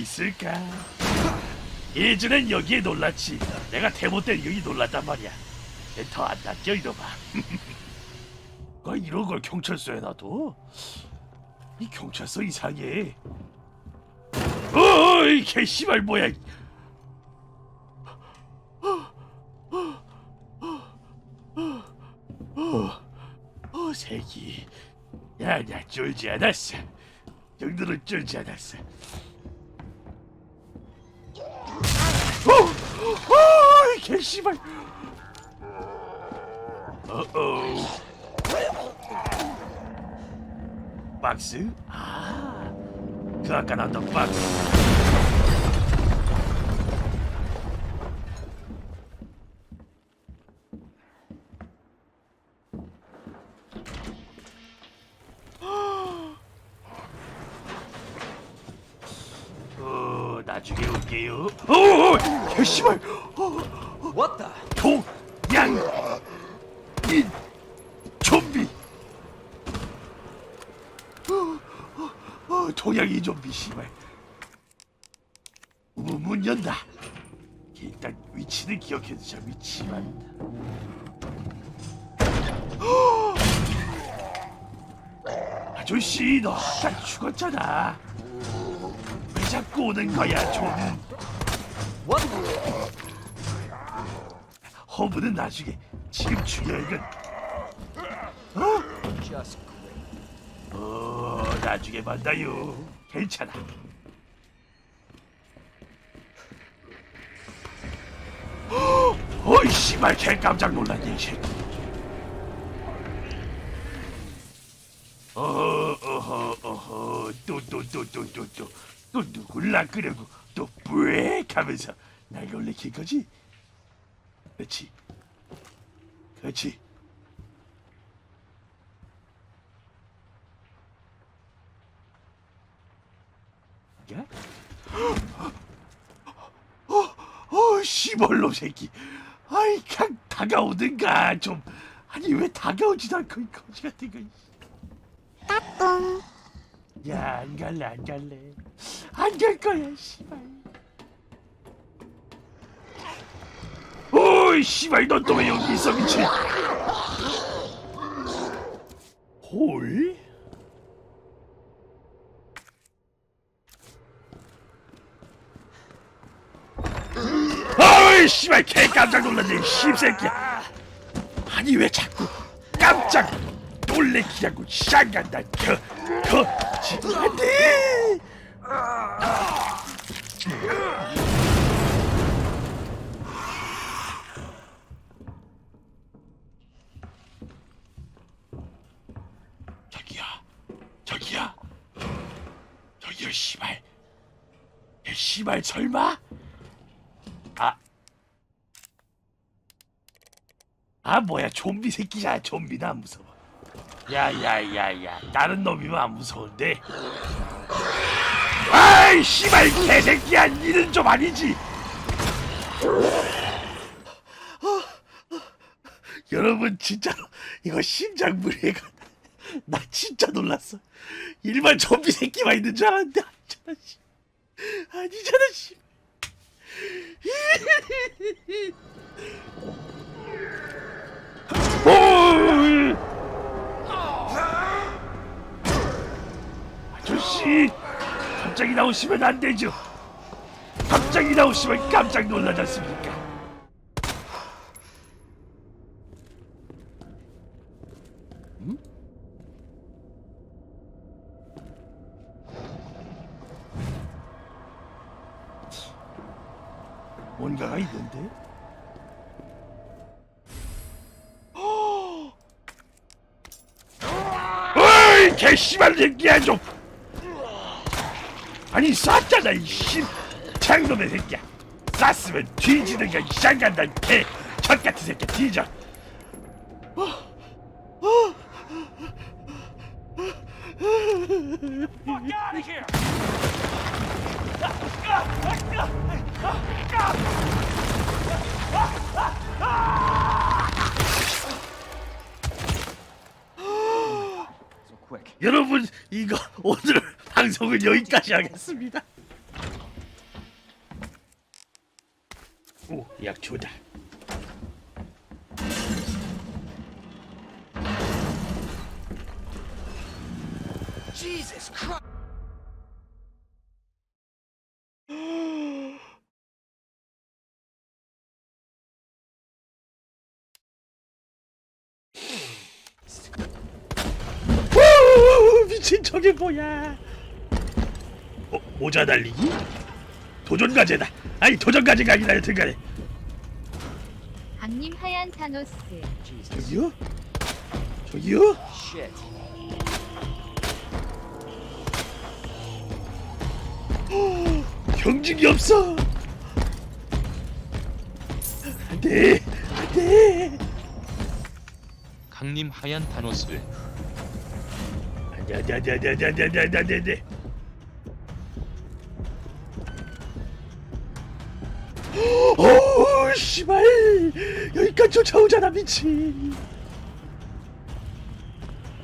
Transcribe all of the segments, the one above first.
있을까? 예전엔 여기에 놀랐지. 내가 때 여기 놀랐단 말이야. 더안 닦여 이놈아. 아 이런 걸 경찰서에 놔둬? 이 경찰서 이상해. 어이 개씨발 뭐야? 어, 어 새끼. 야 야 쫄지 않았어. 형들은 쫄지 않았어. 어, 어, 이 개씨발. 어어. 박스? 아, 그 아까 나왔던 박스. 어, 나중에 올게요. 어, 어, 개씨발. the? 동양 인 좀비 어, 어, 어, 동양인 좀비 씨발 문, 문 연다 일단 위치는 기억해 두자 위치만 어! 아저씨 너 아까 죽었잖아 왜 자꾸 오는 거야 the- 허브는 나중에 지금 건 Just 어, 나중에 만나요. 괜찮아. 어이 씨발 개 깜짝 놀랐네 이 새끼. 어허 어허 어허 또 또 또 또 또또 또 누굴 낚으려고 또 뿌액 하면서 날 놀래킬 거지? 그렇지 그렇지 야? 어, 어, 씨벌로 새끼. 아이, 그냥 다가오든가 좀. 아니 왜 다가오지도 않고 이 거지 같은 거. 따뚱 야, 안 갈래, 안 갈래. 안갈 거야, 씨발. 오이, 씨발, 넌 또 왜 여기 있어, 미친. 홀? 아이, 씨발, 개 깜짝 놀랐네, 이 씹새끼야. 아니, 왜 자꾸 깜짝 놀래키냐고, 샹간다, 그, 그, 지금 안 돼! 저기야, 저기야, 저기요, 씨발. 야, 씨발, 설마? 아, 아 뭐야. 좀비 새끼야. 좀비나 안 무서워. 야야야야. 다른 놈이면 안 무서운데 아이 씨발 개새끼야. 니는 좀 아니지. 여러분 진짜로 이거 심장불이가 나 진짜 놀랐어. 일반 좀비 새끼만 있는 줄 알았는데 아니잖아 씨. 아니잖아 씨. 오! 아저씨, 갑자기 나오시면 안 되죠. 갑자기 나오시면 깜짝 놀라지 않습니까? 음? 뭔가가 있는데? 어이 개씨발 새끼야 좀 아니 쐈잖아 이씨. 장놈의 새끼야. 쐈으면 뒤지든가 이 쌍간다 개. 젖같은 새끼 뒤져. 여러분 이거 오늘 방송은 여기까지 하겠습니다. 오, 약초다. 미친 저게 뭐야? 모자 달리기? 도전 과제다. 아니 도전 과제가 아니라 여튼간에 강님 하얀 타노스. 저기요? 저기요? 경직이 없어. 안돼, 안돼. 강림 하얀 타노스 안돼, 안돼, 안돼, 안돼, 안돼, 안돼, 안돼, 안돼. 오, 씨발, 여기까지 쫓아오잖아 미친.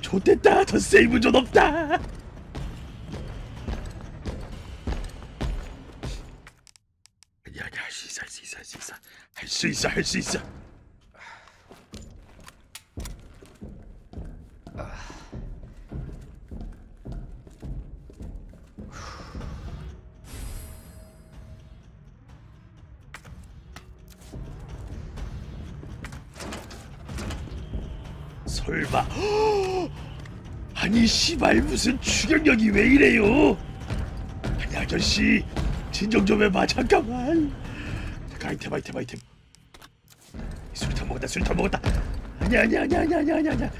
좋됐다, 더 세이브 존 없다. 있어, 할수 있어, 할 수 있어, 할수 있어, 설마 아니 씨발 무슨 추격력이 왜 이래요 아니 아저씨 진정 좀 해봐 잠깐만 잠깐 아이템 아이템 아이템 술탄 먹었다 술탄 먹었다 아니야 아니야 아니야 아니야 아니야 아니야 아니야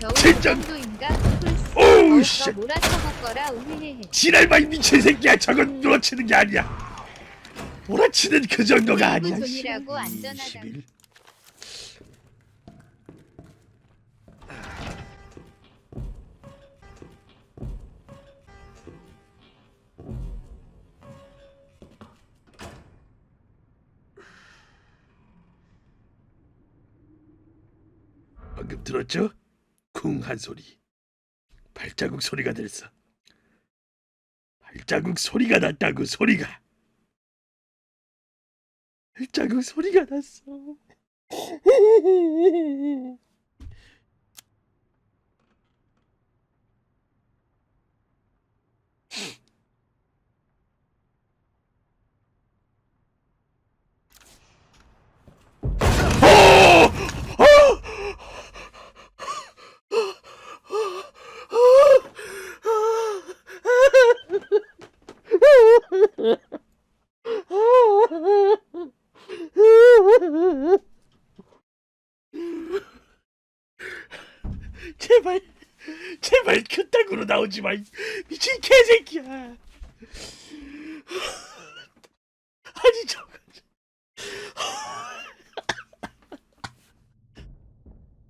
겨울 진짜. 정도인가 풀스 오우, 어서 씨. 몰아쳐볼 거라 우회해 지랄마 이 미친 새끼야 저건 몰아치는 게 아니야 몰아치는 그 정도가 아니야 손이라고 씨. 안전하다고. 21. 방금 들었죠? 쿵 한 소리. 발자국 소리가 들었어. 발자국 소리가 났다고 소리가. 발자국 소리가 났어. 제발, 제발 그땅으로 나 오지 마. 이 미친 개새끼야. 아니 저거.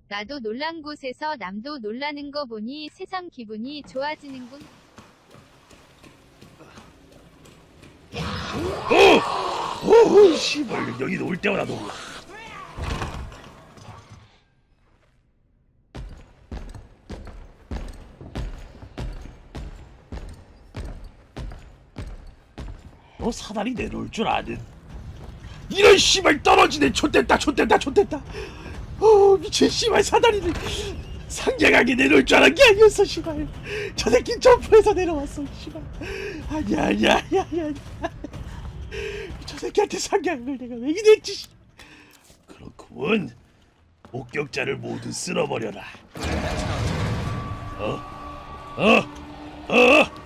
나도 놀란 곳에서 남도 놀라는 거 보니 세상 기분이 좋아지는군 어! 오, 씨발 여기 올 때마다 놀라. 너 사다리 내놓을 줄 아는 이런 씨발 떨어지네 촌됐다 촌됐다 촌됐다 어 미친 씨발 사다리를 상냥하게 내놓을 줄 알은 게 아니었어 씨발 저 새끼 점프해서 내려왔어 씨발 아니야 아니야 아니야 아니야 저 새끼한테 상냥한 걸 내가 왜 이랬지 씨. 그렇군 목격자를 모두 쓸어버려라 어? 어? 어?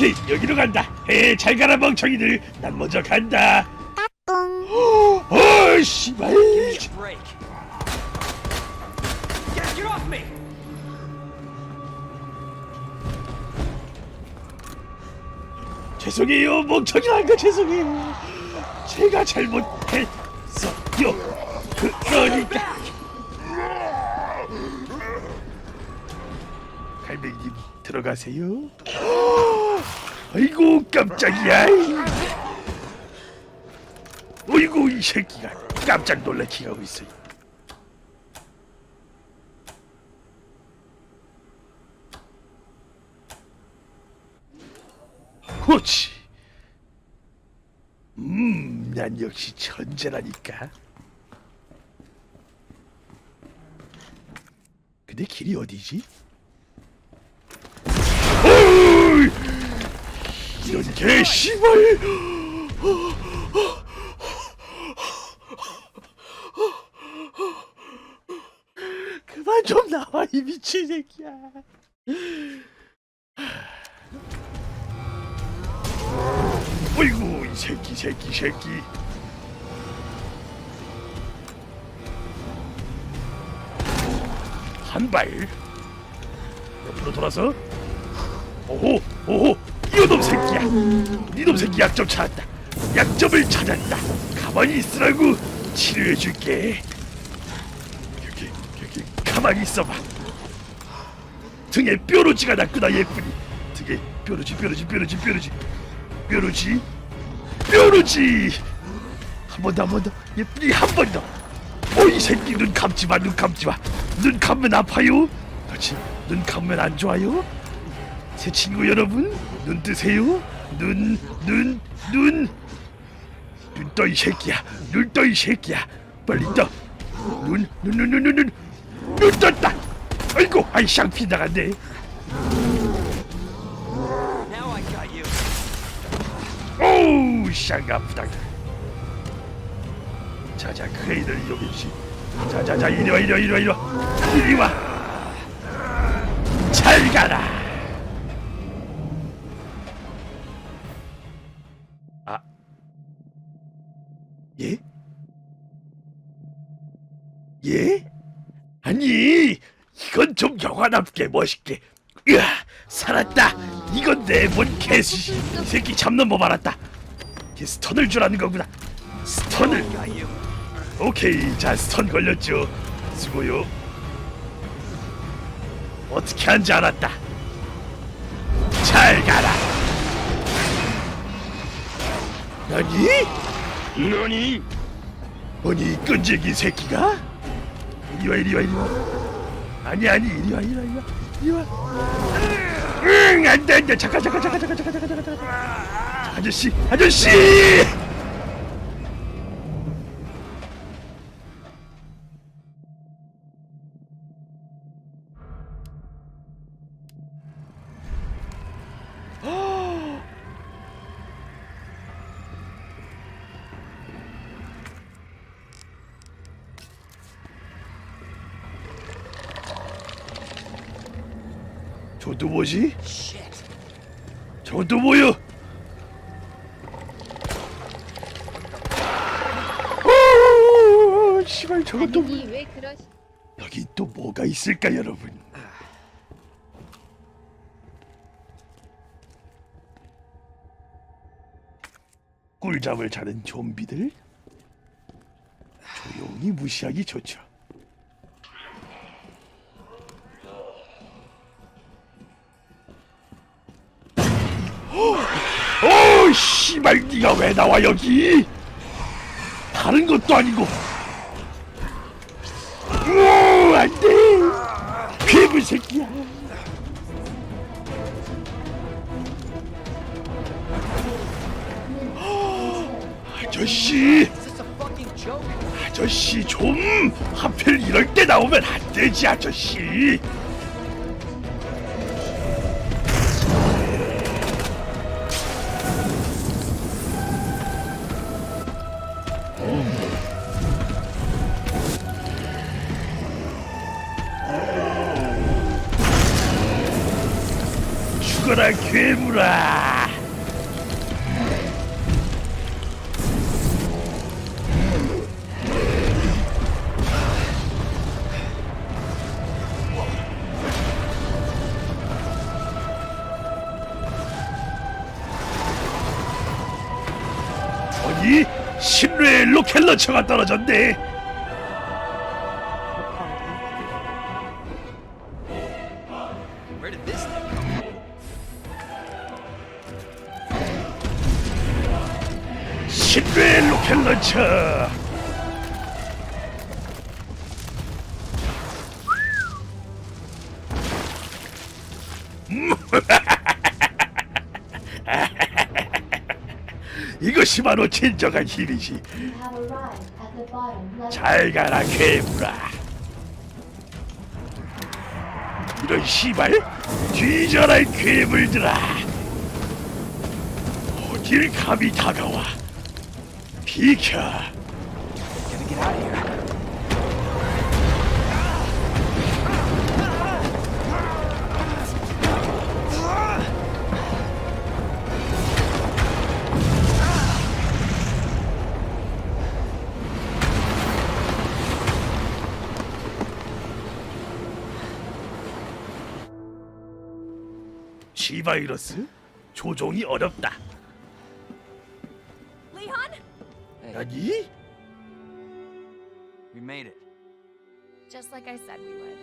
오케이 여기로 간다. 헤 잘 가라 멍청이들. 난 먼저 간다. 어 씨발 Break. Get, get off me! 죄송해요 멍청이란 거 죄송해요. 제가 잘못했어요. 그러니까. 갈매기님 들어가세요 아이고 깜짝이야 어이구 이 새끼가 깜짝 놀라키 하고 있어 그렇지. 음, 난 역시 천재라니까. 근데 길이 어디지? 이런 개 씨발! 그만 좀 나와 이 미친 새끼야. 어이구 이 새끼 새끼 새끼. 한 발. 옆으로 돌아서. 오호 오호 이놈 새끼야. 이놈 새끼 약점 찾았다. 약점을 찾았다. 가만히 있으라고 치료해줄게. 여기 여기 가만히 있어봐. 등에 뾰루지가 났구나 예쁘니. 등에 뾰루지 뾰루지 뾰루지 뾰루지 뾰루지 뾰루지. 한 번 더 한 번 더 예쁘니 한번 더. 오이 새끼 눈 감지 마 눈 감지 마. 눈 감으면 아파요. 그렇지 눈 감으면 안 좋아요. 제 친구 여러분 눈 뜨세요. 눈 눈 눈. 눈떠 이 새끼야. 눈 떠 이 새끼야. 빨리 떠. 눈눈 눈 눈 눈 눈. 눈 떴다. 아이고 아이 샹피 나갔네. 오우 샹 아프다. 자자 크레인을 이용해주지. 자자자 이리와 이리와 이리와 이리와 이리와. 잘 가라. 예? 아니 이건 좀 영화답게 멋있게 으아 살았다 이건 내본 개수 이 새끼 잡는 법 알았다 이게 스턴을 주라는 거구나 스턴을. 오케이 자 스턴 걸렸죠 수고요 어떻게 한지 알았다 잘 가라 나니? 너니? 아니 끈질긴 새끼가? 이리 와 이리 와 이리 와. 아니 아니 이리 와 이리 와 이리 와. 이리 와. 응 안돼 안돼. 잠깐 잠깐 잠깐 잠깐 잠깐 잠깐 잠깐. 아저씨 아저씨 저도 뭐지? 저도 뭐요? 오, 씨발 저것도 아니 왜 그러시? 여기 또 뭐가 있을까 여러분? 꿀잠을 자는 좀비들 조용히 무시하기 좋죠. 어, 씨발 네가 왜 나와 여기? 다른 것도 아니고. 오, 안 돼. 괴물 새끼야. 아저씨? 아저씨 좀 하필 이럴 때 나오면 안 되지 아저씨. 괴물아. 아니 신뢰의 로켓 런처가 떨어졌네. 런처. 이것이 바로 진정한 힘이지. 잘 가라 괴물아. 이런 시발 뒤져라 이 괴물들아. 어딜 감히 다가와. 비켜. 시바이러스 조종이 어렵다. 아니? we made it. Just like I said we would.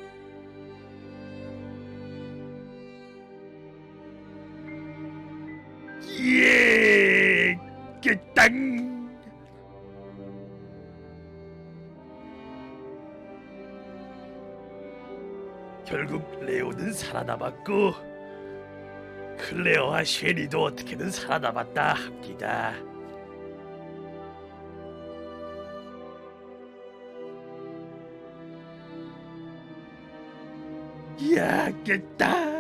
예, 깨땅. 결국 레오는 살아남았고 클레어와 쉐리도 어떻게든 살아남았다 합니다. 야, 깼다.